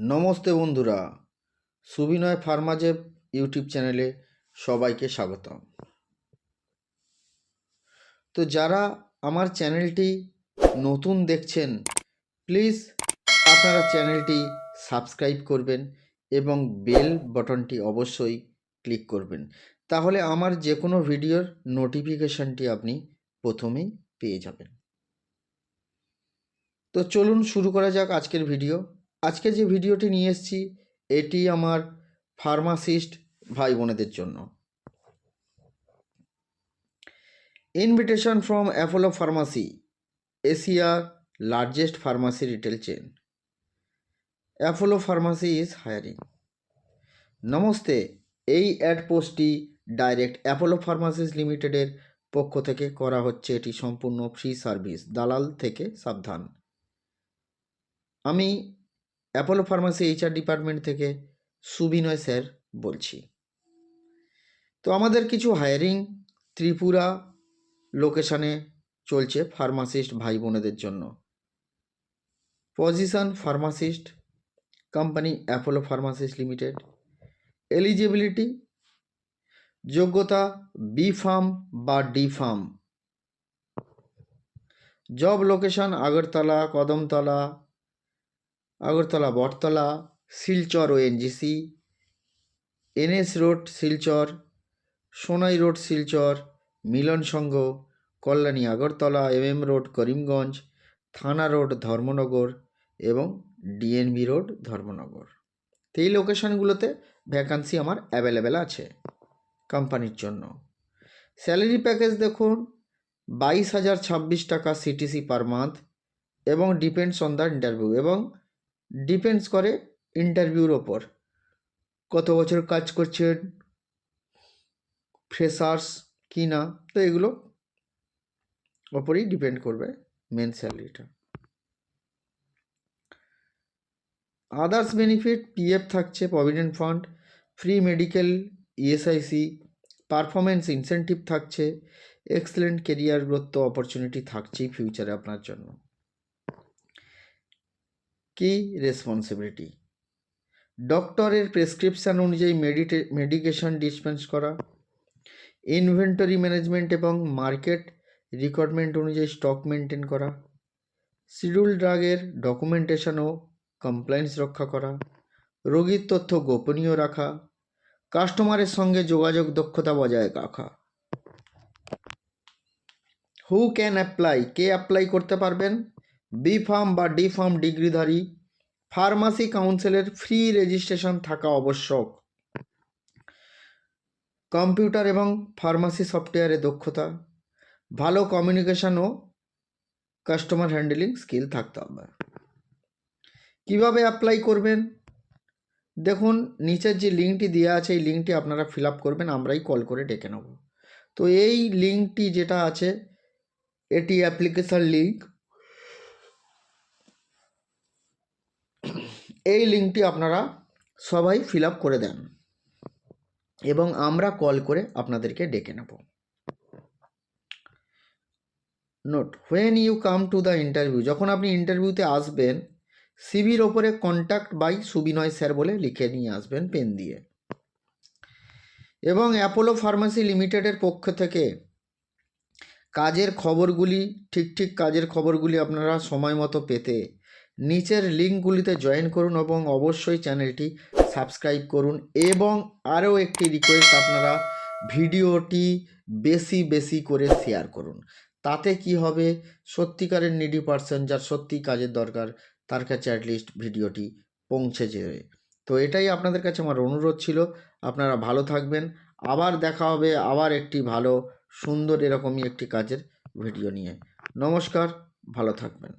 নমস্তে বন্ধুরা, সুবিনয় ফার্মাজেব ইউটিউব চ্যানেলে সবাইকে স্বাগতম। তো যারা আমার চ্যানেলটি নতুন দেখছেন, প্লিজ আপনারা চ্যানেলটি সাবস্ক্রাইব করবেন এবং বেল বটনটি অবশ্যই ক্লিক করবেন। তাহলে আমার যে কোনো ভিডিওর নোটিফিকেশানটি আপনি প্রথমেই পেয়ে যাবেন। তো চলুন শুরু করা যাক আজকের ভিডিও। আজকে যে ভিডিওটি নিয়ে এসেছি, এটি আমার ফার্মাসিস্ট ভাই বোনেদের জন্য। ইনভিটেশন ফ্রম অ্যাপোলো ফার্মাসি এশিয়ার largest pharmacy retail chain Apollo pharmacy is hiring namaste, এই অ্যাড পোস্টটি ডাইরেক্ট অ্যাপোলো ফার্মাসিস লিমিটেডের পক্ষ থেকে করা হচ্ছে। এটি সম্পূর্ণ ফ্রি সার্ভিস দালাল থেকে সাবধান। আমি অ্যাপোলো ফার্মাসি এইচআর ডিপার্টমেন্ট থেকে সুবিনয় স্যার বলছি। তো আমাদের কিছু হায়ারিং ত্রিপুরা লোকেশানে চলছে ফার্মাসিস্ট ভাই বোনেদের জন্য। Position pharmacist company Apollo pharmacist limited eligibility যোগ্যতা বি ফার্ম বা D pharm job location Agartala, Kadamtala Agartala, Battala, Silchar ও NGC NS road Silchar, Sonai road, Silchar, Milan Sangha, Kalyani Agartala MM road Karimganj, Thana road, Dharmanagar এবং DNB road, Dharmanagar. এই লোকেশানগুলোতে vacancy আমার available আছে কোম্পানির জন্য। Salary package দেখুন, বাইশ হাজার ছাব্বিশ টাকা সিটিসি পার মান্থ এবং ডিপেন্ডস অন দ্য ইন্টারভিউ এবং ডিপেন্ডস করে ইন্টারভিউর ওপর। কত বছর কাজ করছেন, ফ্রেশার্স কি না, তো এগুলো ওপরেই ডিপেন্ড করবে মেন স্যালারিটা। আদার্স বেনিফিট, পিএফ থাকছে, provident fund, free medical, ESIC performance incentive থাকছে, এক্সেলেন্ট কেরিয়ার গ্রোথ অপরচুনিটি থাকছেই ফিউচারে আপনার জন্য। কি রেসপন্সিবিলিটি ডক্টরের প্রেসক্রিপশান অনুযায়ী মেডিটে মেডিকেশন ডিসপেন্স করা ইনভেন্টরি ম্যানেজমেন্ট এবং মার্কেট রিকোয়ারমেন্ট অনুযায়ী স্টক মেনটেন করা শিডিউল ড্রাগের ডকুমেন্টেশন ও কমপ্লায়েন্স রক্ষা করা, রোগীর তথ্য গোপনীয় রাখা কাস্টমারের সঙ্গে যোগাযোগ দক্ষতা বজায় রাখা। হু ক্যান অ্যাপ্লাই কে অ্যাপ্লাই করতে পারবেন? বি ফার্ম বা ডি ফার্ম ডিগ্রিধারী, ফার্মাসি কাউন্সিলের ফ্রি রেজিস্ট্রেশন থাকা আবশ্যক। কম্পিউটার এবং ফার্মাসি সফটওয়্যারে দক্ষতা, ভালো কমিউনিকেশন ও কাস্টমার হ্যান্ডেলিং স্কিল থাকতে হবে। কীভাবে অ্যাপ্লাই করবেন? দেখুন, নিচের যে লিঙ্কটি দেওয়া আছে, এই লিঙ্কটি আপনারা ফিল করবেন, আমরাই কল করে ডেকে নেব। তো এই লিঙ্কটি যেটা আছে, এটি অ্যাপ্লিকেশান লিঙ্ক এই লিঙ্কটি আপনারা সবাই ফিল আপ করে দেন এবং আমরা কল করে আপনাদেরকে ডেকে নেব। Note when you come to the interview যখন আপনি ইন্টারভিউতে আসবেন সিভির ওপরে কন্ট্যাক্ট বাই সুবিনয় স্যার বলে লিখে নিয়ে আসবেন পেন দিয়ে। এবং অ্যাপোলো ফার্মাসি লিমিটেডের পক্ষ থেকে কাজের খবরগুলি, ঠিক ঠিক কাজের খবরগুলি আপনারা সময় মতো পেতে নিচের লিঙ্কগুলিতে জয়েন করুন এবং অবশ্যই চ্যানেলটি সাবস্ক্রাইব করুন। এবং আরও একটি রিকোয়েস্ট আপনারা ভিডিওটি বেশি বেশি করে শেয়ার করুন। তাতে কি হবে? সত্যিকারের নিডি পার্সন যার সত্যি কাজের দরকার, তার কাছে অ্যাটলিস্ট ভিডিওটি পৌঁছে যাবে। তো এটাই আপনাদের কাছে আমার অনুরোধ ছিল। আপনারা ভালো থাকবেন। আবার দেখা হবে আবার একটি ভালো, সুন্দর এরকমই একটি কাজের ভিডিও নিয়ে। নমস্কার, ভালো থাকবেন।